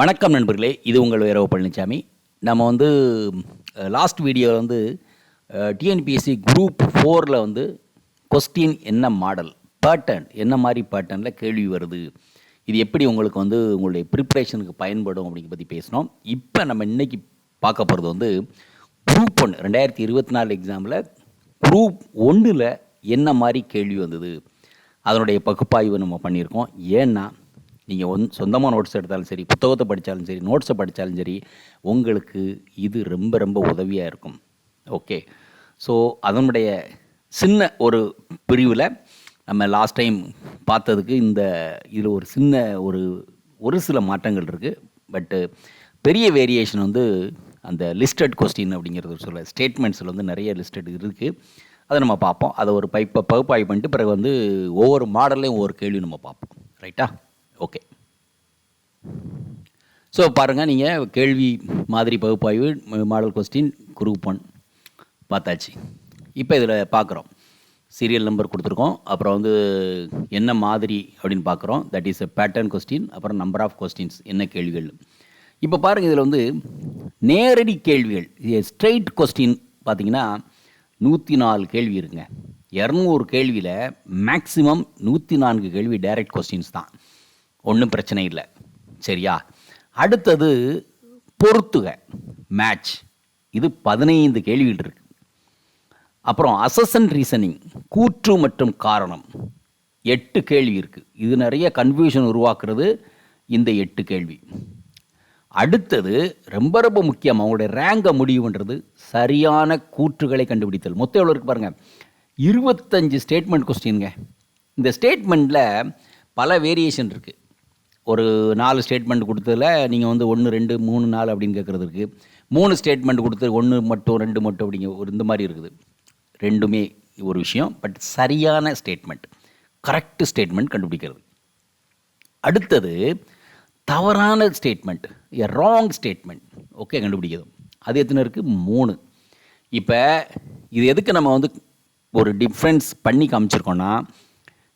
வணக்கம் நண்பர்களே இது உங்கள் வீரவ பழனிசாமி நம்ம வந்து லாஸ்ட் வீடியோவில் வந்து டிஎன்பிஎஸ்சி குரூப் ஃபோரில் வந்து கொஸ்டின் என்ன மாடல் பேட்டர்ன் என்ன மாதிரி பேட்டர்னில் கேள்வி வருது? இது எப்படி உங்களுக்கு வந்து உங்களுடைய ப்ரிப்ரேஷனுக்கு பயன்படும் அப்படிங்க பற்றி பேசினோம். இப்போ நம்ம இன்றைக்கி பார்க்க போகிறது வந்து குரூப் ஒன்று ரெண்டாயிரத்தி இருபத்தி நாலு எக்ஸாமில் குரூப் ஒன்றில் என்ன மாதிரி கேள்வி வந்தது? அதனுடைய பகுப்பாய்வு நம்ம பண்ணியிருக்கோம். ஏன்னா நீங்கள் ஒன் சொந்தமாக நோட்ஸ் எடுத்தாலும் சரி புத்தகத்தை படித்தாலும் சரி நோட்ஸை படித்தாலும் சரி உங்களுக்கு இது ரொம்ப ரொம்ப உதவியாக இருக்கும். ஓகே ஸோ அதனுடைய சின்ன ஒரு பிரிவில் நம்ம லாஸ்ட் டைம் பார்த்ததுக்கு இந்த இதில் ஒரு சின்ன ஒரு ஒரு சில மாற்றங்கள் இருக்குது பட்டு பெரிய வேரியேஷன் வந்து அந்த லிஸ்டட் கொஸ்டின் அப்படிங்கிறது சொல்ல ஸ்டேட்மெண்ட்ஸில் வந்து நிறைய லிஸ்டட் இருக்குது அதை நம்ம பார்ப்போம். அதை ஒரு பைப்பை பகுப்பாய்வு பண்ணிட்டு பிறகு வந்து ஒவ்வொரு மாடல்லையும் ஒவ்வொரு கேள்வி நம்ம பார்ப்போம். ரைட்டா ஓகே ஸோ பாருங்கள் நீங்கள் கேள்வி மாதிரி பகுப்பாய்வு மாடல் கொஸ்டின் குரூப் ஒன் பார்த்தாச்சு. இப்போ இதில் பார்க்குறோம். சீரியல் நம்பர் கொடுத்துருக்கோம். அப்புறம் வந்து என்ன மாதிரி அப்படின்னு பார்க்குறோம். That is a pattern question அப்புறம் நம்பர் ஆஃப் கொஸ்டின்ஸ் என்ன கேள்விகள். இப்போ பாருங்கள் இதில் வந்து நேரடி கேள்விகள் ஸ்ட்ரெயிட் கொஸ்டின் பார்த்தீங்கன்னா நூற்றி நாலு கேள்வி இருக்குங்க. இரநூறு கேள்வியில் மேக்ஸிமம் நூற்றி நான்கு கேள்வி டைரக்ட் கொஸ்டின்ஸ் தான். ஒன்றும் பிரச்சனை இல்லை. சரியா? அடுத்தது பொறுத்துக. மேட்ச் இது பதினைந்து கேள்விகள் இருக்கு. அப்புறம் அசசன் ரீசனிங் கூற்று மற்றும் காரணம். எட்டு கேள்வி இருக்குது இது நிறைய கன்ஃபியூஷன் உருவாக்குறது இந்த எட்டு கேள்வி. அடுத்தது ரொம்ப ரொம்ப முக்கியம். அவங்களுடைய ரேங்கை முடிவுன்றது சரியான கூற்றுகளை கண்டுபிடித்தல். மொத்தம் எவ்வளோ இருக்குது பாருங்கள் இருபத்தஞ்சு ஸ்டேட்மெண்ட் கொஸ்டின்ங்க இந்த ஸ்டேட்மெண்ட்டில் பல வேரியேஷன் இருக்குது ஒரு நாலு ஸ்டேட்மெண்ட் கொடுத்ததில் நீங்கள் வந்து ஒன்று ரெண்டு மூணு நாலு அப்படின்னு கேட்குறது இருக்குது மூணு ஸ்டேட்மெண்ட் கொடுத்து ஒன்று மட்டும் ரெண்டு மட்டும் அப்படிங்க ஒரு இந்த மாதிரி இருக்குது. ரெண்டுமே ஒரு விஷயம் பட் சரியான ஸ்டேட்மெண்ட் கரெக்ட் ஸ்டேட்மெண்ட் கண்டுபிடிக்கிறது. அடுத்தது தவறான statement a wrong statement okay கண்டுபிடிக்கிறது. அது எத்தனை இருக்குது மூணு. இப்போ இது எதுக்கு நம்ம வந்து ஒரு டிஃப்ரென்ஸ் பண்ணி காமிச்சிருக்கோன்னா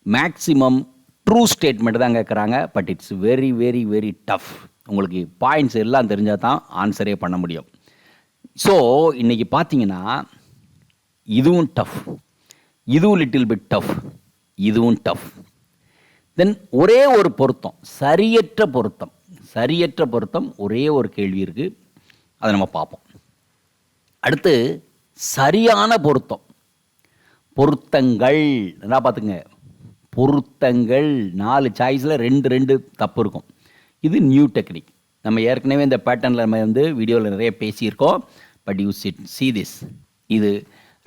மேக்சிமம் ட்ரூ ஸ்டேட்மெண்ட் தான் கேட்குறாங்க but it's very very very tough உங்களுக்கு பாயிண்ட்ஸ் எல்லாம் தெரிஞ்சால் தான் ஆன்சரே பண்ண முடியும். ஸோ இன்றைக்கி பார்த்தீங்கன்னா இதுவும் டஃப் இதுவும் லிட்டில் பிட் டஃப் இதுவும் டஃப் தென் ஒரே ஒரு பொருத்தம் சரியற்ற பொருத்தம். சரியற்ற பொருத்தம் ஒரே ஒரு கேள்வி இருக்குது அதை நம்ம பார்ப்போம். அடுத்து சரியான பொருத்தம். பொருத்தங்கள். நல்லா பார்த்துங்க பொருத்தங்கள் நாலு சாய்ஸில் ரெண்டு ரெண்டு தப்பு இருக்கும். இது நியூ டெக்னிக் நம்ம ஏற்கனவே இந்த பேட்டர்னில் நம்ம வந்து வீடியோவில் நிறைய பேசியிருக்கோம். But you sit see this இது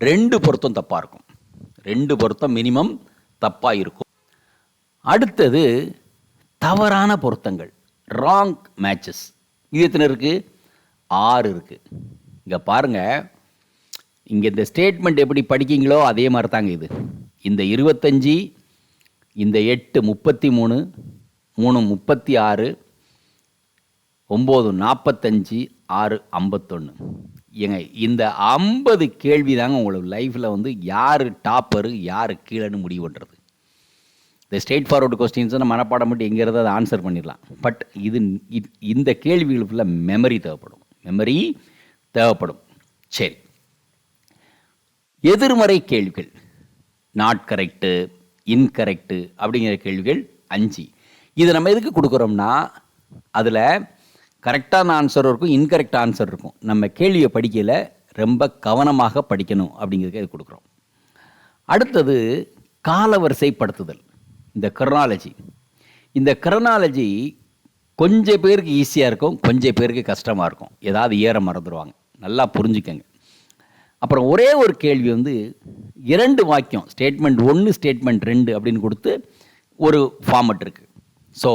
ரெண்டு பொருத்தம் தப்பாக இருக்கும். ரெண்டு பொருத்தம் மினிமம் தப்பாக இருக்கும். அடுத்தது தவறான பொருத்தங்கள். ராங் மேட்சஸ் இது எத்தனை இருக்குது ஆறு இருக்குது இங்கே பாருங்கள் இங்கே இந்த ஸ்டேட்மெண்ட் எப்படி படிக்கிங்களோ அதே மாதிரி தாங்க இது. இந்த இருபத்தஞ்சி இந்த எட்டு முப்பத்தி மூணு மூணு முப்பத்தி ஆறு ஒம்பது நாற்பத்தஞ்சு ஆறு ஐம்பத்தொன்று ஏங்க இந்த ஐம்பது கேள்வி தாங்க உங்களுக்கு லைஃப்பில் வந்து யார் டாப்பரு யார் கீழேன்னு முடிவு பண்ணுறது இந்த ஸ்ட்ரெயிட் ஃபார்வர்டு கொஸ்டின்ஸை நம்ம மனப்பாடம் மட்டும் எங்கே இருந்தால் அதை ஆன்சர் பண்ணிடலாம். பட் இது இ- இந்த கேள்விகளுக்கு ஃபுல்லாக மெமரி தேவைப்படும். மெமரி தேவைப்படும். சரி. எதிர்மறை கேள்விகள். நாட் கரெக்டு இன்கரெக்டு அப்படிங்கிற கேள்விகள் அஞ்சு. இது நம்ம எதுக்கு கொடுக்குறோம்னா அதில் கரெக்டான ஆன்சர் இருக்கும் இன்கரெக்ட் ஆன்சர் இருக்கும். நம்ம கேள்வியை படிக்கல ரொம்ப கவனமாக படிக்கணும் அப்படிங்கிறதுக்கு இது கொடுக்குறோம்? அடுத்தது காலவரிசைப்படுத்துதல். இந்த கிரனாலஜி இந்த கிரனாலஜி கொஞ்சம் பேருக்கு ஈஸியாக இருக்கும் கொஞ்சம் பேருக்கு கஷ்டமாக இருக்கும். ஏதாவது ஏற மறந்துடுவாங்க நல்லா புரிஞ்சுக்கங்க. அப்புறம் ஒரே ஒரு கேள்வி வந்து இரண்டு வாக்கியம் ஸ்டேட்மெண்ட் ஒன்று ஸ்டேட்மெண்ட் ரெண்டு அப்படின்னு கொடுத்து ஒரு ஃபார்மட் இருக்குது ஸோ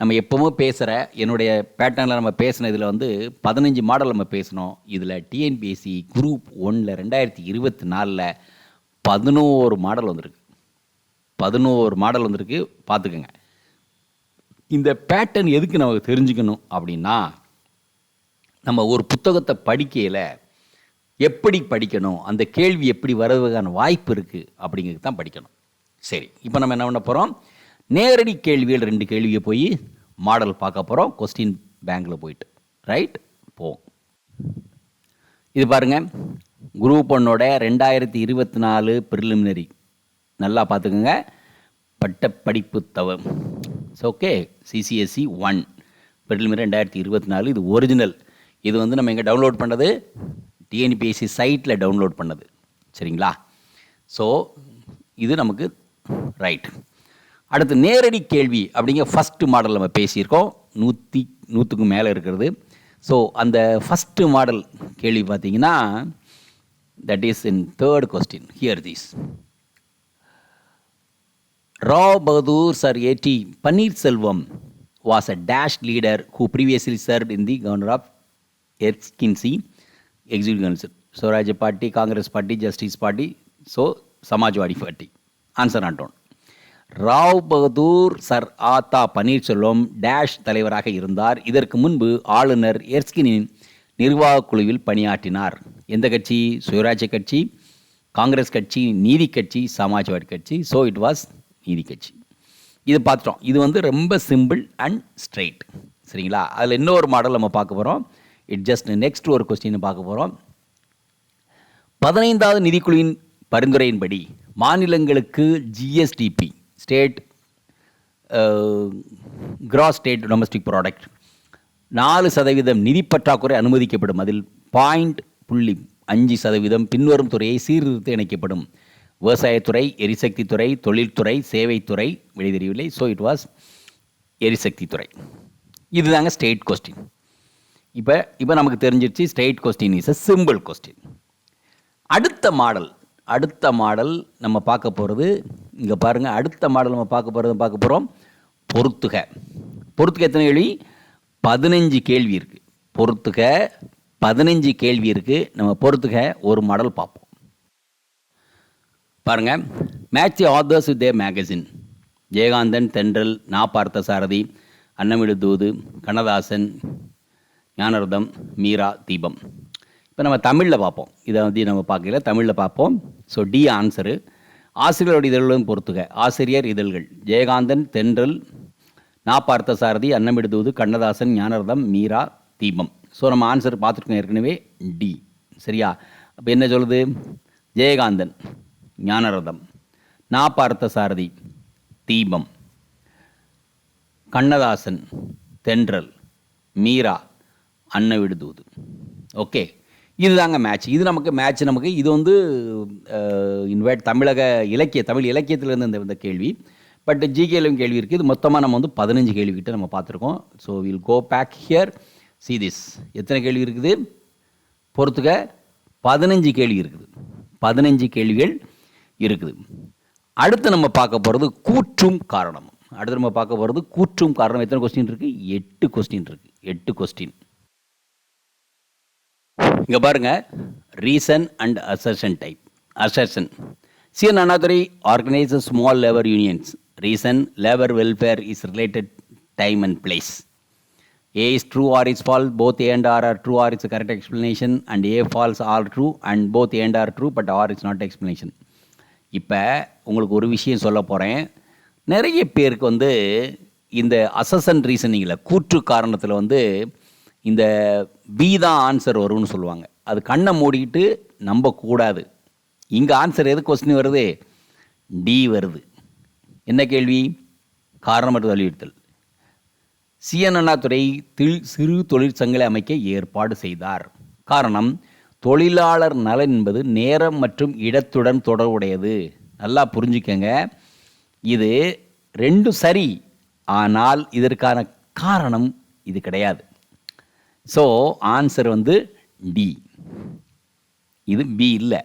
நம்ம எப்போவும் பேசுகிற என்னுடைய பேட்டர்னில் நம்ம பேசின இதில் வந்து பதினஞ்சு மாடல் நம்ம பேசினோம். இதில் டிஎன்பிஎஸ்சி குரூப் ஒன்றில் ரெண்டாயிரத்தி இருபத்தி நாலில் பதினோரு மாடல் வந்திருக்கு. பதினோரு மாடல் வந்திருக்கு பார்த்துக்கோங்க. இந்த பேட்டர்ன் எதுக்கு நமக்கு தெரிஞ்சுக்கணும் அப்படின்னா நம்ம ஒரு புத்தகத்தை படிக்கையில் எப்படி படிக்கணும்? அந்த கேள்வி எப்படி வர்றதுக்கான வாய்ப்பு இருக்குது அப்படிங்கிறது தான் படிக்கணும். சரி இப்போ நம்ம என்ன பண்ண போகிறோம் நேரடி கேள்விகள் ரெண்டு கேள்வியை போய் மாடல் பார்க்க போகிறோம் கொஸ்டின் பேங்க்கில் போயிட்டு. ரைட் போவோம். இது பாருங்க. குரூப் ஒன்னோட ரெண்டாயிரத்தி இருபத்தி நாலு ப்ரிலிமினரி நல்லா பார்த்துக்கோங்க. பட்டப்படிப்பு தவ. ஓகே சிசிஎஸ்சி ஒன் ப்ரிலிமினரி ரெண்டாயிரத்தி இருபத்தி நாலு. இது ஒரிஜினல் இது வந்து நம்ம எங்கே டவுன்லோட் பண்ணது டிஎன்பிஎஸ்சி சைட்டில் டவுன்லோட் பண்ணது. சரிங்களா? ஸோ இது நமக்கு ரைட் அடுத்து நேரடி கேள்வி அப்படிங்கிற ஃபஸ்ட்டு மாடல் நம்ம பேசியிருக்கோம். நூற்றி நூற்றுக்கும் மேலே இருக்கிறது. ஸோ அந்த ஃபஸ்ட்டு மாடல் கேள்வி பார்த்தீங்கன்னா that is in third question here this Rao Bahadur sir A T Panneerselvam was a dash leader who previously serve in the governor of எர்ஸ்கின்சி Executive Council. Swaraj Party, Congress Party, Justice Party, so Samajwadi Party. Answer unknown. Rao Bahadur sir ஆத்தா Panneerselvam dash தலைவராக இருந்தார். இதற்கு முன்பு ஆளுநர் எர்ஸ்கினின் நிர்வாகக் குழுவில் பணியாற்றினார். எந்த கட்சி? சுயராஜ்ய கட்சி காங்கிரஸ் கட்சி நீதி கட்சி சமாஜ்வாடி கட்சி. ஸோ இட் வாஸ் நீதி கட்சி. இது பார்த்துட்டோம். இது வந்து ரொம்ப சிம்பிள் அண்ட் ஸ்ட்ரெயிட் சரிங்களா? அதில் இன்னொரு மாடல் நம்ம பார்க்க போகிறோம் இட் ஜஸ்ட் நெக்ஸ்ட் ஒரு கொஸ்டின் பார்க்க போகிறோம் பதினைந்தாவது நிதிக்குழுவின் பரிந்துரையின்படி மாநிலங்களுக்கு GSDP state gross state domestic product நாலு சதவீதம் நிதி பற்றாக்குறை அனுமதிக்கப்படும். அதில் பாயிண்ட் புள்ளி அஞ்சு சதவீதம் பின்வரும் துறையை சீர்திருத்த இணைக்கப்படும். விவசாயத்துறை எரிசக்தி துறை தொழில்துறை சேவைத்துறை வெளிதெரியவில்லை ஸோ இட் வாஸ் எரிசக்தி துறை இதுதாங்க ஸ்டேட் கொஸ்டின் இப்போ இப்போ நமக்கு தெரிஞ்சிருச்சு state question is a simple question அடுத்த மாடல் அடுத்த மாடல் நம்ம பார்க்க போகிறது இங்கே பாருங்கள் அடுத்த மாடல் நம்ம பார்க்க போகிறது பார்க்க போகிறோம் பொறுத்துக. பொறுத்துக எத்தனை கேள்வி? பதினஞ்சு கேள்வி இருக்குது பொறுத்துக பதினஞ்சு கேள்வி இருக்குது நம்ம பொறுத்துக ஒரு மாடல் பார்ப்போம். பாருங்க match the authors with the magazine Jayakanthan Thendral நா பார்த்த சாரதி அன்னமிடு தூது கண்ணதாசன் ஞானரதம் மீரா தீபம். இப்போ நம்ம தமிழில் பார்ப்போம். இதை வந்து நம்ம பார்க்கல. தமிழில் பார்ப்போம். ஸோ டி ஆன்சரு ஆசிரியரோட இதழ்களும் பொறுத்துக. ஆசிரியர் இதழ்கள். ஜெயகாந்தன் தென்றல் நா சாரதி அன்னமிடு தூது கண்ணதாசன் ஞானரதம் மீரா தீபம். ஸோ நம்ம ஆன்சர் பார்த்துருக்கோம் ஏற்கனவே. டி சரியா? அப்போ என்ன சொல்லுது? ஜெயகாந்தன் ஞானரதம் நா சாரதி தீபம். கண்ணதாசன் தென்றல் மீரா அன்ன விடுதூது ஓகே இதுதாங்க மேட்ச் இது நமக்கு மேட்ச் நமக்கு இது வந்து இன்வேட் தமிழக இலக்கிய தமிழ் இலக்கியத்திலேருந்து இந்த இந்த கேள்வி. பட் ஜிகேலையும் கேள்வி இருக்குது இது மொத்தமாக நம்ம வந்து பதினஞ்சு கேள்விக்கிட்ட நம்ம பார்த்துருக்கோம். So will go back here see this எத்தனை கேள்வி இருக்குது? பொறுத்துக்க பதினஞ்சு கேள்வி இருக்குது. பதினஞ்சு கேள்விகள் இருக்குது. அடுத்து நம்ம பார்க்க போகிறது கூற்றும் காரணம். அடுத்து நம்ம பார்க்க போகிறது கூற்றும் காரணம். எத்தனை கொஸ்டின் இருக்குது எட்டு கொஸ்டின் இருக்குது எட்டு கொஸ்டின் இங்கே பாருங்கள் reason and assertion type assertion C N Annadurai organise small labour unions reason labour welfare is related time and place A is true R is fall both A R R true R is correct a and A false A true and both and R true but R is not R இப்போ உங்களுக்கு ஒரு விஷயம் சொல்ல போகிறேன் நிறைய பேருக்கு வந்து இந்த அசசன் ரீசனிங்கில் கூற்று காரணத்தில் வந்து இந்த பி தான் ஆன்சர் வரும்னு சொல்லுவாங்க. அது கண்ணை மூடிக்கிட்டு நம்பக்கூடாது இங்கே ஆன்சர் எது கொஸ்டின் வருது? டி வருது. என்ன கேள்வி? காரணமற்ற வலியுறுத்தல் சிஎன் அண்ணாதுரை தில் சிறு தொழிற்சங்கங்களை அமைக்க ஏற்பாடு செய்தார். காரணம் தொழிலாளர் நலன் என்பது நேரம் மற்றும் இடத்துடன் தொடர்புடையது. நல்லா புரிஞ்சுக்கங்க. இது ரெண்டும் சரி. ஆனால் இதற்கான காரணம் இது கிடையாது. ஸோ ஆன்சர் வந்து டி இது பி இல்லை.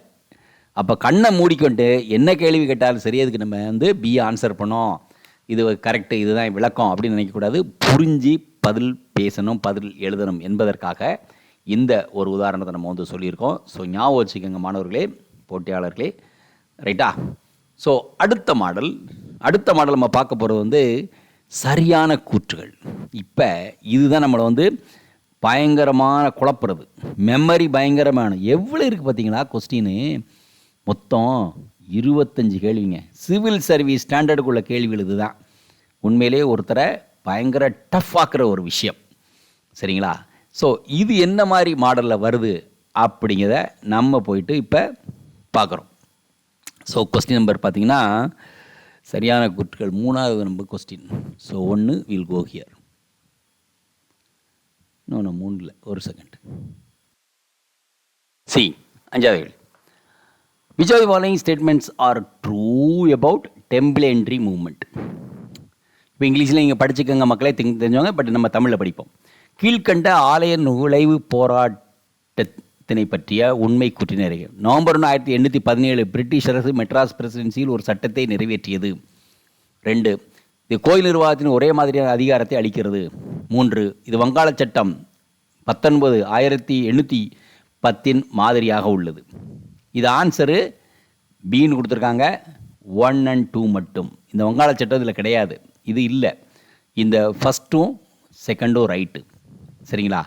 அப்போ கண்ணை மூடிக்கொண்டு என்ன கேள்வி கேட்டாலும் சரி அதுக்கு நம்ம வந்து பி ஆன்சர் பண்ணோம். இது கரெக்டு இதுதான் விளக்கம் அப்படின்னு நினைக்கக்கூடாது புரிஞ்சு பதில் பேசணும் பதில் எழுதணும் என்பதற்காக இந்த ஒரு உதாரணத்தை நம்ம வந்து சொல்லியிருக்கோம். ஸோ ஞாபகம் வச்சுக்கோங்க மாணவர்களே போட்டியாளர்களே. ரைட்டா ஸோ அடுத்த மாடல் அடுத்த மாடல் நம்ம பார்க்க போகிறது வந்து சரியான கூற்றுகள். இப்போ இதுதான் நம்மளை வந்து பயங்கரமான குழப்புறது மெமரி பயங்கரமான. எவ்வளோ இருக்குது பார்த்தீங்களா கொஸ்டின்னு மொத்தம் இருபத்தஞ்சு கேள்விங்க. சிவில் சர்வீஸ் ஸ்டாண்டர்டுக்குள்ள கேள்விகள் இதுதான் உண்மையிலே ஒருத்தரை பயங்கர டஃப் ஆக்குற ஒரு விஷயம். சரிங்களா? ஸோ இது என்ன மாதிரி மாடலில் வருது அப்படிங்கிறத நம்ம போயிட்டு இப்போ பார்க்குறோம். ஸோ கொஸ்டின் நம்பர் பார்த்தீங்கன்னா சரியான குட்கள் மூணாவது நம்பர் கொஸ்டின் ஸோ ஒன்று வில் கோ ஹியர் இன்னொன்று மூணில் ஒரு செகண்ட் சி அஞ்சாவது கேள்வி. Which are following statements are true about டெம்பிளென்ட்ரி moment இப்போ இங்கிலீஷில் நீங்கள் படிச்சுக்கோங்க மக்களே தெரி- தெரிஞ்சவங்க பட் நம்ம தமிழில் படிப்போம். கீழ்கண்ட ஆலய நுழைவு போராட்டத்தினை பற்றிய உண்மை கூற்றினரை நவம்பர் ஒன்று ஆயிரத்தி எண்ணூற்றி பதினேழு பிரிட்டிஷ் அரசு மெட்ராஸ் பிரசிடென்சியில் ஒரு சட்டத்தை நிறைவேற்றியது. ரெண்டு இது கோயில் நிர்வாகத்தின் ஒரே மாதிரியான அதிகாரத்தை அளிக்கிறது. மூன்று இது வங்காள சட்டம் பத்தொன்பது ஆயிரத்தி எண்ணூற்றி பத்தின் மாதிரியாக உள்ளது. இது ஆன்சரு பின்னு கொடுத்துருக்காங்க. ஒன் அண்ட் டூ மட்டும். இந்த வங்காள சட்டம் இதில் கிடையாது. இது இல்லை. இந்த ஃபஸ்ட்டும் செகண்டும் ரைட்டு சரிங்களா?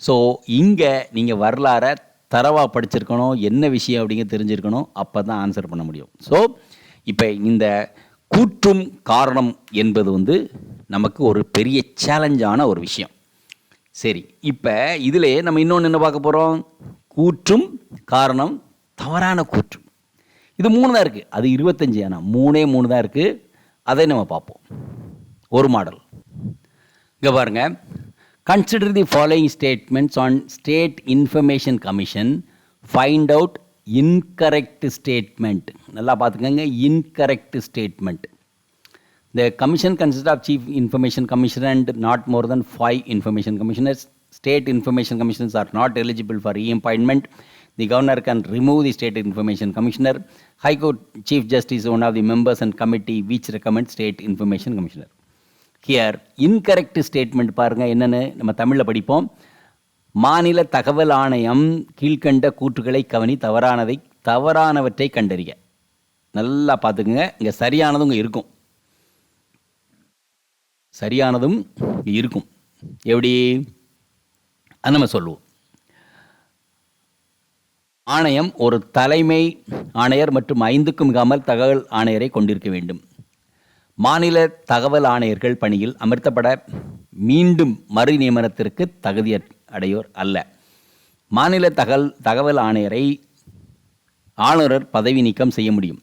ஸோ இங்கே நீங்கள் வரலாறை தரவாக படிச்சிருக்கணும் என்ன விஷயம் அப்படிங்க தெரிஞ்சிருக்கணும் அப்போ தான் ஆன்சர் பண்ண முடியும். ஸோ இப்போ இந்த கூற்றும் காரணம் என்பது வந்து நமக்கு ஒரு பெரிய சேலஞ்சான ஒரு விஷயம். சரி இப்போ இதில் நம்ம இன்னொன்று என்ன பார்க்க போகிறோம் கூற்றும் காரணம் தவறான கூற்று இது மூணு தான் இருக்குது அது இருபத்தஞ்சி ஆனால் மூணே மூணு தான் இருக்குது அதை நம்ம பார்ப்போம். ஒரு மாடல். இங்கே பாருங்க. Consider the following statements on state information commission find out incorrect statement நல்லா பார்த்துக்கோங்க incorrect statement the commission consist of chief information commissioner and not more then five information commissioners state information commissioners are not eligible for appointment the governor can remove the state information commissioner high court chief justice one of the members and committee which recommend state information commissioner here incorrect statement பாருங்கள் என்னென்னு நம்ம தமிழில் படிப்போம் மாநில தகவல் ஆணையம் கீழ்க்கண்ட கூற்றுகளை கவனி தவறானதை தவறானவற்றை கண்டறிய நல்லா பார்த்துக்குங்க. இங்கே சரியானதும் இங்கே இருக்கும். சரியானதும் இருக்கும். எப்படி? அது நம்ம சொல்லுவோம். ஆணையம் ஒரு தலைமை ஆணையர் மற்றும் ஐந்துக்கும் மிகாமல் தகவல் ஆணையரை கொண்டிருக்க வேண்டும். மாநில தகவல் ஆணையர்கள் பணியில் அமர்த்தப்பட மீண்டும் மறு நியமனத்திற்கு தகுதி அடையோர் அல்ல. மாநில தகவல் தகவல் ஆணையரை ஆளுநர் பதவி நீக்கம் செய்ய முடியும்.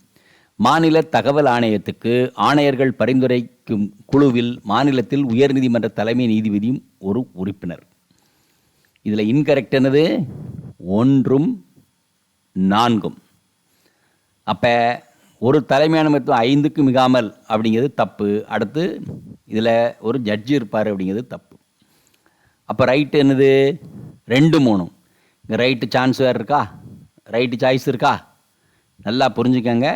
மாநில தகவல் ஆணையத்துக்கு ஆணையர்கள் பரிந்துரைக்கும் குழுவில் மாநிலத்தில் உயர்நீதிமன்ற தலைமை நீதிபதியும் ஒரு உறுப்பினர். இதில் இன்கரெக்ட் என்னது? ஒன்றும் நான்கும். அப்போ ஒரு தலைமையான மருத்துவம் ஐந்துக்கு மிகாமல் அப்படிங்கிறது தப்பு. அடுத்து இதில் ஒரு ஜட்ஜி இருப்பார் அப்படிங்கிறது தப்பு. அப்போ ரைட்டு என்னது? ரெண்டு மூணும். இங்கே ரைட்டு சான்ஸ் வேறு இருக்கா? ரைட்டு சாய்ஸ் இருக்கா? நல்லா புரிஞ்சுக்கங்க.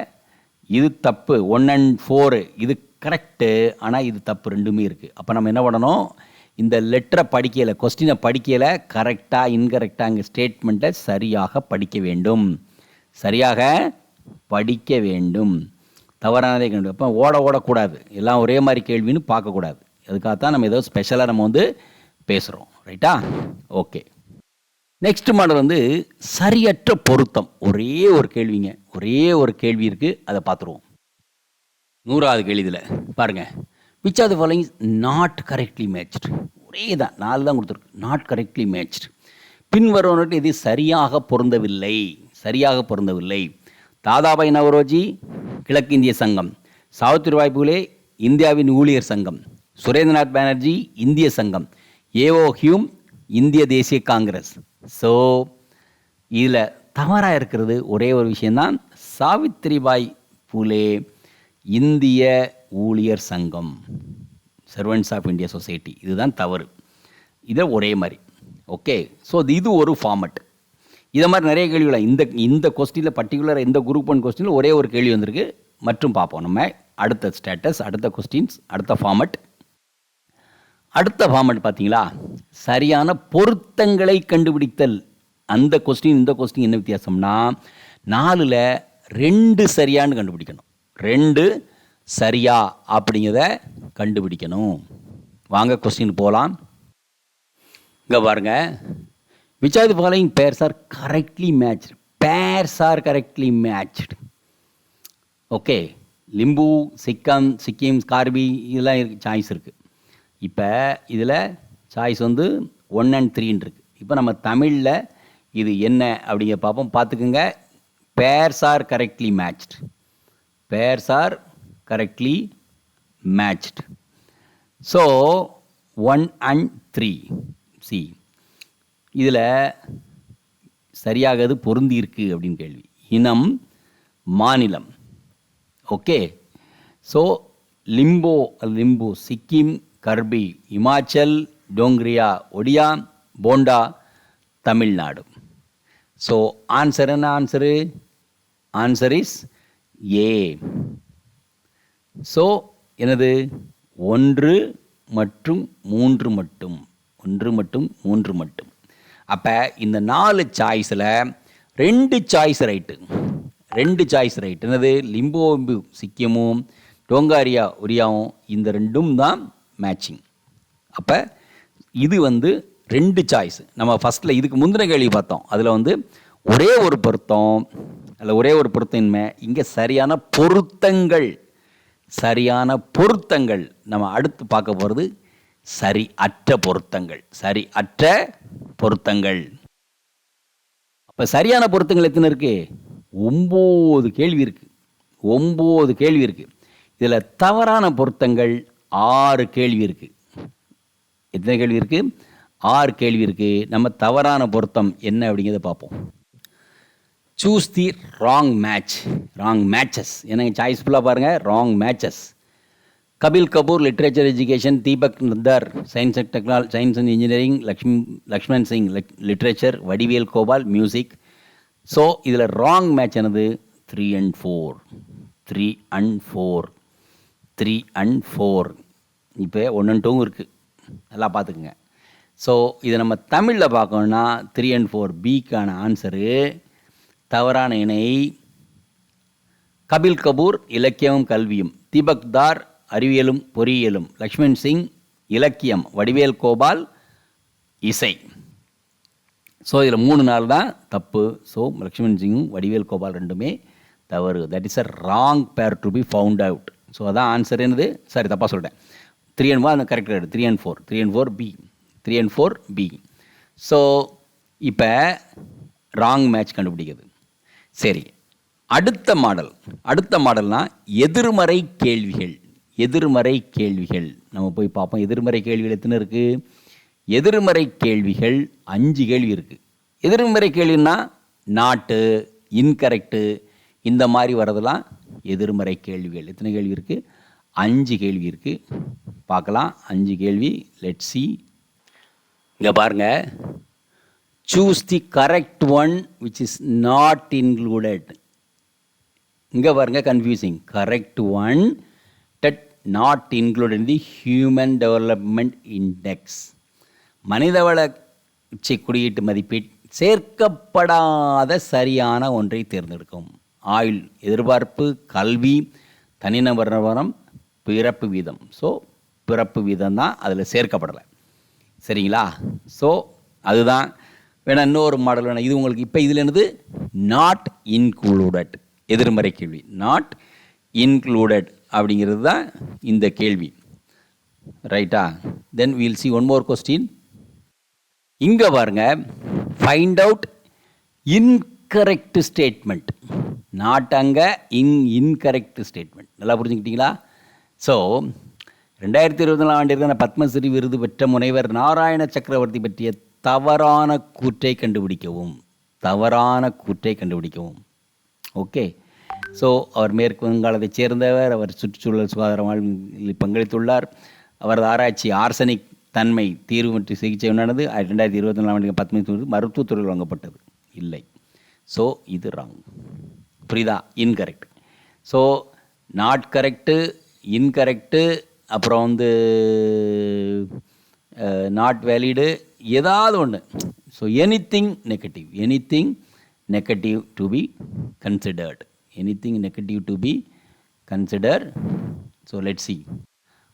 இது தப்பு. ஒன் அண்ட் ஃபோரு இது கரெக்டு ஆனால் இது தப்பு. ரெண்டுமே இருக்குது அப்போ நம்ம என்ன பண்ணணும்? இந்த லெட்டரை படிக்கையில் கொஸ்டினை படிக்கையில் கரெக்டாக இன்கரெக்டாக இங்கே ஸ்டேட்மெண்ட்டை சரியாக படிக்க வேண்டும். சரியாக படிக்க வேண்டும். தவறானதே கண்டு அப்போ ஓட ஓடக்கூடாது. எல்லாம் ஒரே மாதிரி கேள்வின்னு பார்க்கக்கூடாது. அதுக்காகத்தான் நம்ம ஏதோ ஸ்பெஷலாக நம்ம வந்து பேசுகிறோம் ரைட்டா ஓகே நெக்ஸ்ட் மாடல் வந்து சரியற்ற பொருத்தம். ஒரே ஒரு கேள்விங்க. ஒரே ஒரு கேள்வி இருக்குது அதை பார்த்துருவோம். நூறாவது கேள்வி இதில் பாருங்கள் which are the following not correctly matched ஒரே தான் நாலு தான் கொடுத்துருக்கு. நாட் கரெக்ட்லி மேட்ச்டு பின்வருவன்ட்டு இது சரியாக பொருந்தவில்லை. சரியாக பொருந்தவில்லை. தாதாபாய் நவரோஜி கிழக்கிந்திய சங்கம். சாவித்திரி வாய்ப்புகளே இந்தியாவின் ஊழியர் சங்கம். சுரேந்திரநாத் பானர்ஜி இந்திய சங்கம். ஏஓ ஹியூம் இந்திய தேசிய காங்கிரஸ். ஸோ இதில் தவறாக இருக்கிறது ஒரே ஒரு விஷயந்தான் சாவித்திரிபாய் பூலே இந்திய ஊழியர் சங்கம் சர்வன்ஸ் ஆஃப் இந்தியா சொசைட்டி இதுதான் தவறு. இதை ஒரே மாதிரி. ஓகே ஸோ இது ஒரு ஃபார்மட் இதை மாதிரி நிறைய கேள்விகள் இந்த இந்த கொஸ்டினில் பர்டிகுலர் இந்த குரூப் ஒன் கொஸ்டினில் ஒரே ஒரு கேள்வி வந்திருக்கு. மற்றும் பார்ப்போம். நம்ம அடுத்த ஸ்டேட்டஸ் அடுத்த கொஸ்டின்ஸ் அடுத்த ஃபார்மட் அடுத்த ஃபார்மட் பார்த்தீங்களா? சரியான பொருத்தங்களை கண்டுபிடித்தல். அந்த கொஸ்டின் இந்த கொஸ்டின் என்ன வித்தியாசம்னா நாலில் ரெண்டு சரியான்னு கண்டுபிடிக்கணும். ரெண்டு சரியா அப்படிங்கிறத கண்டுபிடிக்கணும். வாங்க கொஸ்டின் போகலாம். இங்கே பாருங்க. Which are the following pairs are correctly matched pairs are correctly matched okay Limbu Sikkim Sikkim Karbi இதெல்லாம் இருக்கு சாய்ஸ் இருக்குது இப்போ இதில் சாய்ஸ் வந்து ஒன் அண்ட் த்ரீன்ருக்கு இப்போ நம்ம தமிழில் இது என்ன அப்படிங்க பார்ப்போம் பார்த்துக்குங்க pairs are correctly matched pairs are correctly matched so one and three C இதில் சரியாக அது பொருந்தி இருக்குது அப்படின்னு கேள்வி. இனம் மாநிலம். Okay so Limbu Limbu Sikkim Karbi Himachal Dongria Odia Bonda Tamil Nadu. So answer என்ன answer answer is A so எனது ஒன்று மற்றும் மூன்று மட்டும். ஒன்று மட்டும் மூன்று மட்டும். அப்போ இந்த நாலு சாய்ஸில் ரெண்டு சாய்ஸ் ரைட்டு ரெண்டு சாய்ஸ் ரைட் என்னது? லிம்போம்பு சிக்கிமும் டோங்காரியா ஒரியாவும் இந்த ரெண்டும் தான் மேட்சிங் அப்போ இது வந்து ரெண்டு சாய்ஸ் நம்ம ஃபஸ்ட்டில் இதுக்கு முந்தின கேள்வி பார்த்தோம். அதில் வந்து ஒரே ஒரு பொருத்தம் அதில் ஒரே ஒரு பொருத்தின்மை இங்கே சரியான பொருத்தங்கள் சரியான பொருத்தங்கள் நம்ம அடுத்து பார்க்க போகிறது சரி அற்ற பொருத்தங்கள் சரி அற்ற பொருத்தங்கள். அப்போ சரியான பொருத்தங்கள் எத்தனை இருக்குது ஒம்பது கேள்வி இருக்குது ஒம்பது கேள்வி இருக்குது இதில் தவறான பொருத்தங்கள் ஆறு கேள்வி இருக்குது எத்தனை கேள்வி இருக்குது ஆறு கேள்வி இருக்குது நம்ம தவறான பொருத்தம் என்ன அப்படிங்கிறத பார்ப்போம். Choose the wrong match wrong matches எனக்கு சாய்ஸ் ஃபுல்லாக பாருங்கள் wrong matches Kapil Kapoor literature education Deepak Nandar science and technology science and engineering Lakshmi Laxman Singh literature Vadivel Gopal music so இதில் ராங் மேட்ச் என்னது? Three and four three and four three and four இப்போ one and டூவும் இருக்குது நல்லா பார்த்துக்குங்க. So இதை நம்ம தமிழில் பார்க்கணுன்னா த்ரீ அண்ட் ஃபோர் பிக்கான ஆன்சரு தவறான இணை கபில் கபூர் இலக்கியமும் கல்வியும் தீபக் தார் அறிவியலும் பொறியியலும் லக்ஷ்மண் சிங் இலக்கியம் வடிவேல் கோபால் இசை. ஸோ இதில் மூணு நாள் தான் தப்பு. ஸோ லக்ஷ்மண் சிங்கும் வடிவேல் கோபால் ரெண்டுமே தவறு. That is a wrong pair to be found out so அதான் ஆன்சர் என்னது? சாரி தப்பாக சொல்லிட்டேன். த்ரீ அண்ட் ஃபோர் அந்த கரெக்டாக three and four three and four B three and four B so இப்போ ராங் மேட்ச் கண்டுபிடிக்கிறது. சரி. அடுத்த மாடல் அடுத்த மாடல்னால் எதிர்மறை கேள்விகள். எதிர்மறை கேள்விகள். நம்ம போய் பார்ப்போம். எதிர்மறை கேள்விகள் எத்தனை இருக்குது எதிர்மறை கேள்விகள் அஞ்சு கேள்வி இருக்குது எதிர்மறை கேள்வின்னா நாட்டு இன்கரெக்டு இந்த மாதிரி வரதெல்லாம் எதிர்மறை கேள்விகள். எத்தனை கேள்வி இருக்குது அஞ்சு கேள்வி இருக்குது பார்க்கலாம். அஞ்சு கேள்வி. லெட் சி இங்கே பாருங்க. Choose the correct one which is not included இங்கே பாருங்க confusing correct one that not include in the human development index மனிதவள உச்சி குறியீட்டு மதிப்பீட் சேர்க்கப்படாத சரியான ஒன்றை தேர்ந்தெடுக்கும். ஆயுள் எதிர்பார்ப்பு கல்வி தனிநபர் நிறுவனம் பிறப்பு வீதம். ஸோ பிறப்பு வீதம் தான் அதில் சேர்க்கப்படலை. சரிங்களா? ஸோ அதுதான். வேணா இன்னொரு மாடல் வேணாம் இது உங்களுக்கு இப்போ இதில் என்னது? நாட் இன்க்ளூடட் எதிர்மறை கேள்வி. நாட் இன்க்ளூடட் அப்படிங்கிறது தான் இந்த கேள்வி. ரைட்டா then will see one more question இங்கே பாருங்க. Find out in incorrect statement not அங்கே இன் இன்கரெக்ட் ஸ்டேட்மெண்ட் நல்லா புரிஞ்சுக்கிட்டீங்களா? ஸோ ரெண்டாயிரத்தி இருபத்தி நாலாம் ஆண்டிற்கான பத்மஸ்ரீ விருது பெற்ற முனைவர் நாராயண சக்கரவர்த்தி பற்றிய தவறான கூற்றை கண்டுபிடிக்கவும். தவறான கூற்றை கண்டுபிடிக்கவும். ஓகே ஸோ அவர் மேற்கு வங்காளத்தைச் சேர்ந்தவர் அவர் சுற்றுச்சூழல் சுகாதார வாழ்வில் பங்களித்துள்ளார். அவரது ஆராய்ச்சி ஆர்சனிக் தன்மை தீர்வு மற்றும் சிகிச்சை உண்டானது ரெண்டாயிரத்தி இருபத்தி நாலாம் ஆண்டு பத்மஸ்ரீ மருத்துவத்துறையில் வழங்கப்பட்டது. இல்லை. ஸோ இது ராங் புரியுதா? Incorrect so not correct incorrect அப்புறம் வந்து நாட் வேலிடு ஏதாவது ஒன்று so any thing negative any thing negative to be considered any thing negative to be consider so let see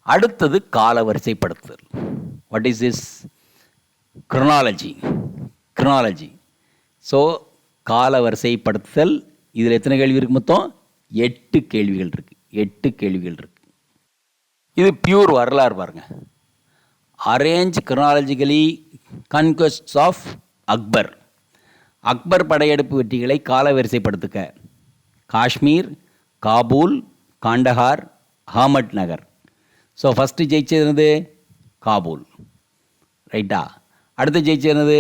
அடுத்தது கால வரிசைப்படுத்துதல் what is is chronology chronology so காலவரிசைப்படுத்துதல் இதில் எத்தனை கேள்வி இருக்கு மொத்தம்? எட்டு கேள்விகள் இருக்குது எட்டு கேள்விகள் இருக்குது இது பியூர் வரலாறு பாருங்க. Arrange chronologically conquest of Akbar Akbar படையெடுப்பு வெற்றிகளை காலவரிசைப்படுத்துக. காஷ்மீர் காபூல் காண்டஹார் ஹாமட் நகர். ஸோ ஃபஸ்ட்டு ஜெயிச்சது காபூல். ரைட்டா அடுத்து ஜெயிச்சது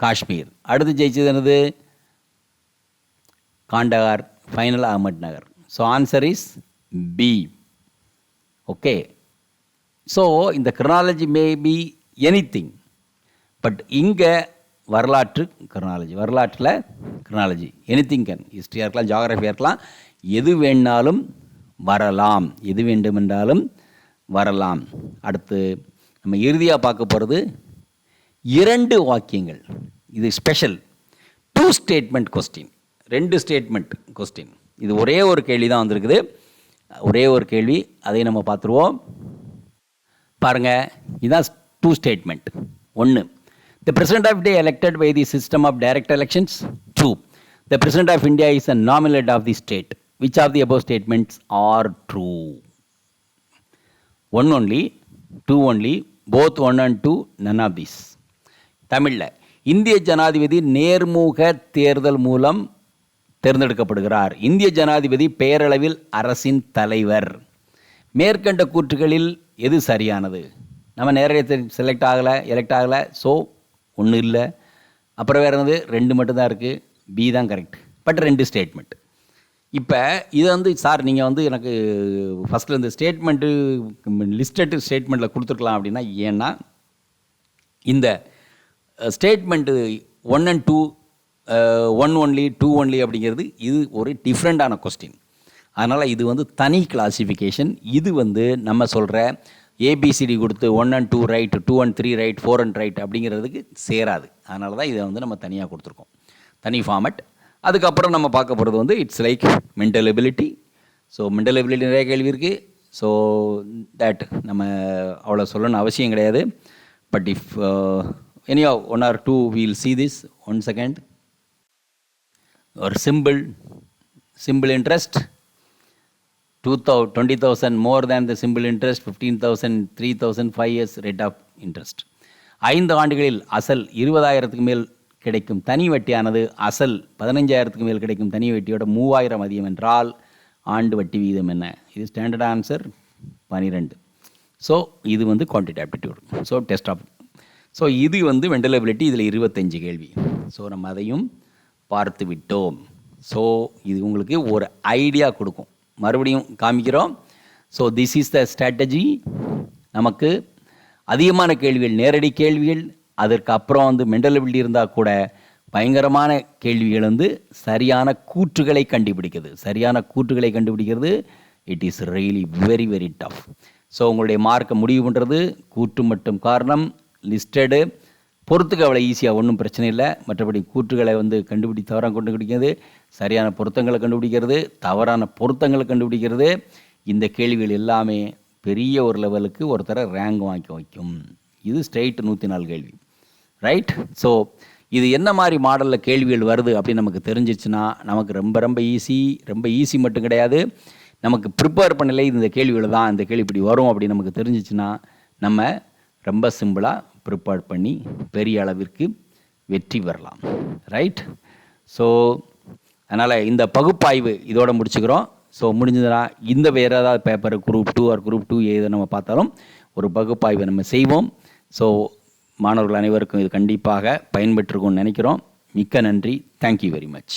காஷ்மீர். அடுத்து ஜெயிச்சது என்னது? Kandahar final Ahmad Nagar. So answer is B okay so இந்த chronology may be any thing but இங்கே வரலாற்று கிரனாலஜி வரலாற்றில் கிரனாலஜி எனி திங் கேன் ஹிஸ்ட்ரியாக இருக்கலாம் ஜாகிரஃபியாக இருக்கலாம். எது வேணாலும் வரலாம். எது வேண்டுமென்றாலும் வரலாம். அடுத்து நம்ம இறுதியாக பார்க்க போகிறது இரண்டு வாக்கியங்கள். இது ஸ்பெஷல் டூ ஸ்டேட்மெண்ட் கொஸ்டின் ரெண்டு ஸ்டேட்மெண்ட் கொஸ்டின் இது ஒரே ஒரு கேள்வி தான் வந்திருக்குது. ஒரே ஒரு கேள்வி. அதை நம்ம பார்த்துருவோம். பாருங்க இதுதான் டூ ஸ்டேட்மெண்ட் ஒன்று the president of India elected by the system of direct elections two the president of India is a nominate of the state which of the above statements are true one only two only both one and two none of these தமிழில் இந்திய ஜனாதிபதி நேர்முக தேர்தல் மூலம் தேர்ந்தெடுக்கப்படுகிறார். இந்திய ஜனாதிபதி பெயரளவில் அரசின் தலைவர். மேற்கண்ட கூற்றுகளில் எது சரியானது? நம்ம நேரடியாக செலக்ட் ஆகலை எலெக்ட் ஆகலை ஸோ ஒன்றும் இல்லை. அப்புறம் வேறு என்னது? ரெண்டு மட்டும்தான் இருக்குது பி தான் கரெக்ட் பட் ரெண்டு ஸ்டேட்மெண்ட் இப்போ இது வந்து சார் நீங்கள் வந்து எனக்கு ஃபஸ்ட்டில் இந்த ஸ்டேட்மெண்ட்டு லிஸ்டட் ஸ்டேட்மெண்ட்டில் கொடுத்துருக்கலாம் அப்படின்னா ஏன்னா இந்த statement one and two one only two only அப்படிங்கிறது இது ஒரு டிஃப்ரெண்ட்டான கொஸ்டின் அதனால் இது வந்து தனி கிளாசிஃபிகேஷன் இது வந்து நம்ம சொல்கிற ஏபிசிடி கொடுத்து one and two right two and three right four and right அப்படிங்கிறதுக்கு சேராது. அதனால தான் இதை வந்து நம்ம தனியாக கொடுத்துருக்கோம். தனி ஃபார்மட் அதுக்கப்புறம் நம்ம பார்க்க போகிறது வந்து it's like mental ability so mental ability நிறைய கேள்வி இருக்குது ஸோ தட் நம்ம அவ்வளோ சொல்லணும்னு அவசியம் கிடையாது. But if any one or two will see this one second ஒரு simple simple interest two thou twenty thousand more than the simple interest fifteen thousand three thousand five years rate of interest ஐந்து ஆண்டுகளில் அசல் இருபதாயிரத்துக்கு மேல் கிடைக்கும் தனி வட்டியானது அசல் பதினஞ்சாயிரத்துக்கு மேல் கிடைக்கும் தனி வட்டியோட மூவாயிரம் அதிகம் என்றால் ஆண்டு வட்டி வீதம் என்ன? இது ஸ்டாண்டர்ட் ஆன்சர் பனிரெண்டு. ஸோ இது வந்து quantity aptitude so test of so இது வந்து வெண்டலபிலிட்டி இதில் இருபத்தஞ்சு கேள்வி. ஸோ நம்ம அதையும் பார்த்து விட்டோம். ஸோ இது உங்களுக்கு ஒரு ஐடியா கொடுக்கும். மறுபடியும் காமிக்கிறோம். So this is the strategy நமக்கு அதிகமான கேள்விகள் நேரடி கேள்விகள் அதற்கு அப்புறம் வந்து மெண்டலபிலிட்டி இருந்தால் கூட பயங்கரமான கேள்விகள் வந்து சரியான கூற்றுகளை கண்டுபிடிக்கிறது. சரியான கூற்றுகளை கண்டுபிடிக்கிறது. It is really very very tough so உங்களுடைய மார்க்கை முடிவு பண்ணுறது கூற்று மட்டும் காரணம். லிஸ்டடு பொறுத்துக்கு அவ்வளோ ஈஸியாக ஒன்றும் பிரச்சனை இல்லை. மற்றபடி கூற்றுகளை வந்து கண்டுபிடி தவறாக கண்டுபிடிக்கிறது. சரியான பொருத்தங்களை கண்டுபிடிக்கிறது. தவறான பொருத்தங்களை கண்டுபிடிக்கிறது. இந்த கேள்விகள் எல்லாமே பெரிய ஒரு லெவலுக்கு ஒருத்தரை ரேங்க் வாங்கி வைக்கும். இது ஸ்ட்ரெயிட் நூற்றி நாலு கேள்வி. ரைட் ஸோ இது என்ன மாதிரி மாடலில் கேள்விகள் வருது அப்படின்னு நமக்கு தெரிஞ்சிச்சுன்னா நமக்கு ரொம்ப ரொம்ப ஈஸி ரொம்ப ஈஸி மட்டும் கிடையாது. நமக்கு ப்ரிப்பேர் பண்ணலை இந்த கேள்விகள் தான். இந்த கேள்வி இப்படி வரும் அப்படின்னு நமக்கு தெரிஞ்சிச்சுன்னா நம்ம ரொம்ப சிம்பிளாக ப்ரிப்பேர் பண்ணி பெரிய அளவிற்கு வெற்றி பெறலாம். ரைட் ஸோ அதனால் இந்த பகுப்பாய்வு இதோட முடிச்சுக்கிறோம். ஸோ முடிஞ்சதுன்னா இந்த வேறு ஏதாவது paper group two or group two எது நம்ம பார்த்தாலும் ஒரு பகுப்பாய்வை நம்ம செய்வோம். ஸோ மாணவர்கள் அனைவருக்கும் இது கண்டிப்பாக பயன்பெற்றிருக்கும்னு நினைக்கிறோம். மிக்க நன்றி. Thank you very much